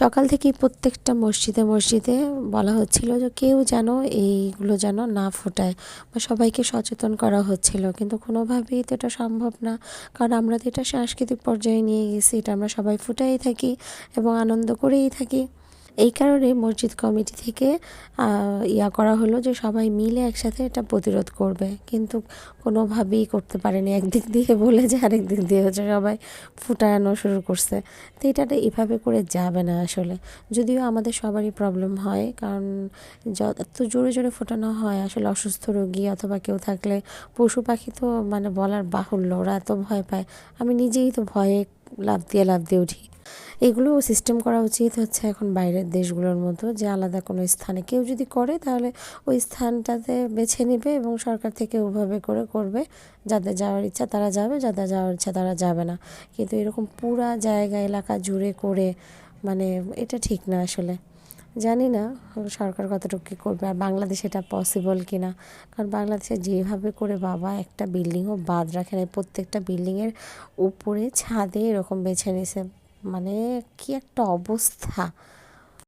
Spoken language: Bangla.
সকাল থেকেই প্রত্যেকটা মসজিদে মসজিদে বলা হচ্ছিল যে কেউ যেন এইগুলো যেন না ফোটায় বা সবাইকে সচেতন করা হচ্ছিল। কিন্তু কোনোভাবেই তো এটা সম্ভব না। কারণ আমরা তো এটা সাংস্কৃতিক পর্যায়ে নিয়ে গেছি, এটা আমরা সবাই ফুটাই থাকি এবং আনন্দ করেই থাকি। এই কারণে মসজিদ কমিটি থেকে ইয়া করা হলো যে সবাই মিলে একসাথে এটা প্রতিরোধ করবে। কিন্তু কোনোভাবেই করতে পারেনি। একদিক দিয়ে বলে যে আরেক দিক দিয়ে হচ্ছে সবাই ফুটানো শুরু করছে। তো এটা এভাবে করে যাবে না আসলে। যদিও আমাদের সবারই প্রবলেম হয়, কারণ যত জোরে জোরে ফোটানো হয়, আসলে অসুস্থ রোগী অথবা কেউ থাকলে পশু পাখি তো মানে বলার বাহুল্য, ওরা এত ভয় পায়। আমি নিজেই তো ভয়ে লাফ দিয়ে লাভ দিয়ে উঠি। এগুলো সিস্টেম করা উচিত হচ্ছে এখন বাইরের দেশগুলোর মতো যে আলাদা কোনো স্থানে। কেউ যদি করে তাহলে ওই স্থানটাতে বেছে নেবে এবং সরকার থেকে ওভাবে করে করবে। যাদের যাওয়ার ইচ্ছা তারা যাবে, যাদের যাওয়ার ইচ্ছা তারা যাবে না। কিন্তু এরকম পুরা জায়গা, এলাকা জুড়ে করে মানে এটা ঠিক না আসলে। জানি না সরকার কতটুকু কী করবে আর বাংলাদেশে এটা পসিবল কি না কারণ বাংলাদেশে যেভাবে করে বাবা একটা বিল্ডিংও বাদ রাখে না প্রত্যেকটা বিল্ডিংয়ের উপরে ছাদে এরকম বেছে নিছে। মানে কি একটা অবস্থা।